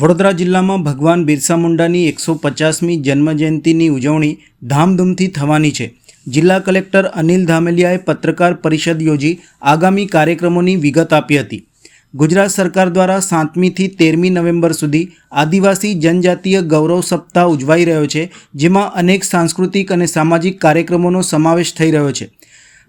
વડોદરા જિલ્લામાં ભગવાન બિરસા મુંડાની એકસો પચાસમી જન્મજયંતિની ઉજવણી ધામધૂમથી થવાની છે. જિલ્લા કલેક્ટર અનિલ ધામેલિયાએ પત્રકાર પરિષદ યોજી આગામી કાર્યક્રમોની વિગત આપી હતી. ગુજરાત સરકાર દ્વારા સાતમીથી તેરમી નવેમ્બર સુધી આદિવાસી જનજાતીય ગૌરવ સપ્તાહ ઉજવાઈ રહ્યો છે, જેમાં અનેક સાંસ્કૃતિક અને સામાજિક કાર્યક્રમોનો સમાવેશ થઈ રહ્યો છે.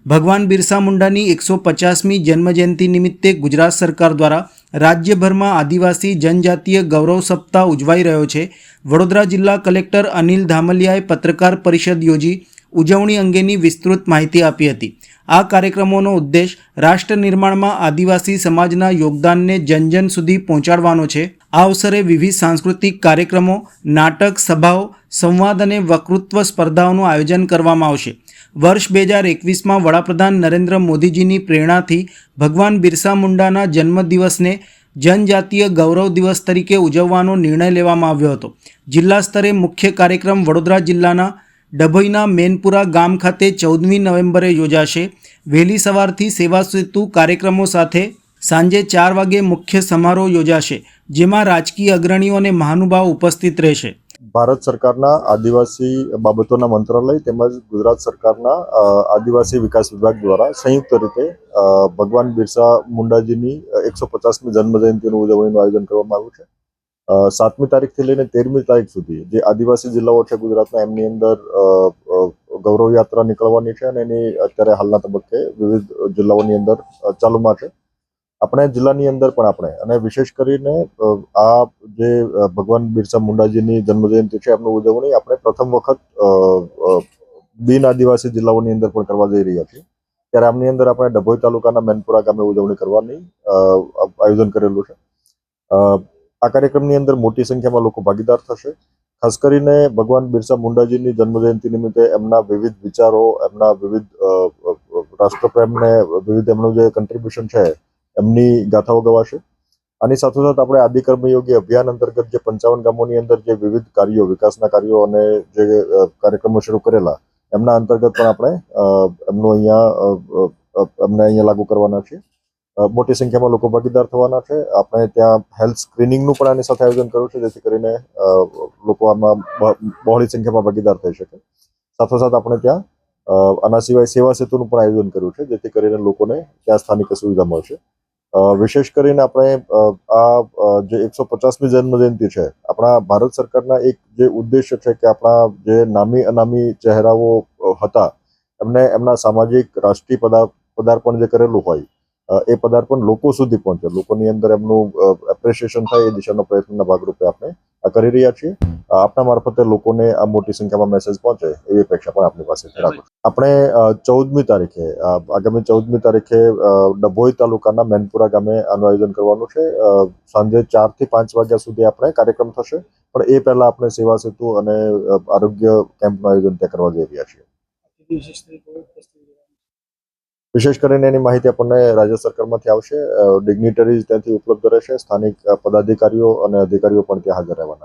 ભગવાન બિરસા મુંડાની એકસો પચાસમી જન્મજયંતિ નિમિત્તે ગુજરાત સરકાર દ્વારા રાજ્યભરમાં આદિવાસી જનજાતીય ગૌરવ સપ્તાહ ઉજવાઈ રહ્યો છે. વડોદરા જિલ્લા કલેક્ટર અનિલ ધામલિયાએ પત્રકાર પરિષદ યોજી ઉજવણી અંગેની વિસ્તૃત માહિતી આપી હતી. આ કાર્યક્રમોનો ઉદ્દેશ રાષ્ટ્ર નિર્માણમાં આદિવાસી સમાજના યોગદાનને જન જન સુધી પહોંચાડવાનો છે. આ અવસરે વિવિધ સાંસ્કૃતિક કાર્યક્રમો, નાટક, સભાઓ, સંવાદ અને વક્તૃત્વ સ્પર્ધાઓનું આયોજન કરવામાં આવશે. વર્ષ બે હજાર એકવીસમાં વડાપ્રધાન નરેન્દ્ર મોદીજીની પ્રેરણાથી ભગવાન બિરસા મુંડાના જન્મદિવસને જનજાતીય ગૌરવ દિવસ તરીકે ઉજવવાનો નિર્ણય લેવામાં આવ્યો હતો. જિલ્લા સ્તરે મુખ્ય કાર્યક્રમ વડોદરા જિલ્લાના ડભોઈના મેનપુરા ગામ ખાતે ચૌદમી નવેમ્બરે યોજાશે. વહેલી સવારથી સેવા સેતુ કાર્યક્રમો સાથે સાંજે ચાર વાગે મુખ્ય સમારોહ યોજાશે, જેમાં રાજકીય અગ્રણીઓ અને મહાનુભાવ ઉપસ્થિત રહેશે. ભારત સરકારના આદિવાસી બાબતોના મંત્રાલય તેમજ ગુજરાત સરકારના આદિવાસી વિકાસ વિભાગ દ્વારા સંયુક્ત રીતે ભગવાન બિરસા મુંડાજીની એકસો પચાસમી જન્મજયંતિનું ઉજવણીનું આયોજન કરવામાં આવ્યું છે. સાતમી તારીખથી લઈને તેરમી તારીખ સુધી જે આદિવાસી જિલ્લાઓ છે ગુજરાતના, એમની અંદર ગૌરવ યાત્રા નીકળવાની છે અને એની અત્યારે હાલના તબક્કે વિવિધ જિલ્લાઓની અંદર ચાલુમાં છે. આપણે જિલ્લાની અંદર પણ આપણે, અને વિશેષ કરીને આ જે ભગવાન બિરસા મુંડાજીની જન્મજયંતિ છે, એમની ઉજવણી આપણે પ્રથમ વખત બિન આદિવાસી જિલ્લાઓની અંદર પણ કરવા જઈ રહ્યા છીએ. ત્યારે આમની અંદર આપણે ડભોઈ તાલુકાના મેનપુરા ગામે ઉજવણી કરવાની આયોજન કરેલું છે. આ કાર્યક્રમની અંદર મોટી સંખ્યામાં લોકો ભાગીદાર થશે. ખાસ કરીને ભગવાન બિરસા મુંડાજીની જન્મજયંતિ નિમિત્તે એમના વિવિધ વિચારો, એમના વિવિધ રાષ્ટ્રપ્રેમને વિવિધ એમનું જે કન્ટ્રીબ્યુશન છે, એમની ગાથાઓ ગવાશે. આની સાથોસાથ આપણે આદિ કર્મયોગી અભિયાન અંતર્ગત જે પંચાવન ગામોની અંદર જે વિવિધ કાર્યો, વિકાસના કાર્યો અને જે કાર્યક્રમો શરૂ કરેલા, એમના અંતર્ગત પણ આપણે એમનું અહીંયા એમને અહીંયા લાગુ કરવાના છીએ. મોટી સંખ્યામાં લોકો ભાગીદાર થવાના છે. આપણે ત્યાં હેલ્થ સ્ક્રીનિંગનું પણ આની સાથે આયોજન કર્યું છે, જેથી કરીને લોકો આમાં બહોળી સંખ્યામાં ભાગીદાર થઈ શકે. સાથોસાથ આપણે ત્યાં આના સિવાય સેવા સેતુનું પણ આયોજન કર્યું છે, જેથી કરીને લોકોને ત્યાં સ્થાનિક સુવિધા મળશે. વિશેષ કરીને આપણે આ જે એકસો પચાસમી જન્મજયંતિ છે, આપણા ભારત સરકારના એક જે ઉદ્દેશ્ય છે કે આપણા જે નામી અનામી ચહેરાઓ હતા, એમને એમના સામાજિક, રાષ્ટ્રીય પદા, પદાર્પણ જે કરેલું હોય એ પદાર્પણ લોકો સુધી પહોંચે. લોકોની અંદર એમનું એપ્રિશિએશન થાય એ દિશાનો પ્રયત્નના ભાગરૂપે આપણે આ કરી રહ્યા છીએ. આપના મારફતે લોકોને આ મોટી સંખ્યામાં મેસેજ પહોંચે એવી અપેક્ષા પણ આપણી પાસે રાખું આપણે ચૌદમી તારીખે આગામી ચૌદમી તારીખે ડભોઈ તાલુકાના મેનપુરા ગામે આનું આયોજન કરવાનું છે. સાંજે ચારથી પાંચ વાગ્યા સુધી આપણે કાર્યક્રમ થશે. પણ એ પહેલા આપણે સેવા સેતુ અને આરોગ્ય કેમ્પનું આયોજન ત્યાં કરવા જઈ રહ્યા છીએ. વિશેષ કરીને એની માહિતી આપણને રાજ્ય સરકારમાંથી આવશે. ડિગ્નિટરીઝ ત્યાંથી ઉપલબ્ધ રહેશે. સ્થાનિક પદાધિકારીઓ અને અધિકારીઓ પણ ત્યાં હાજર રહેવાના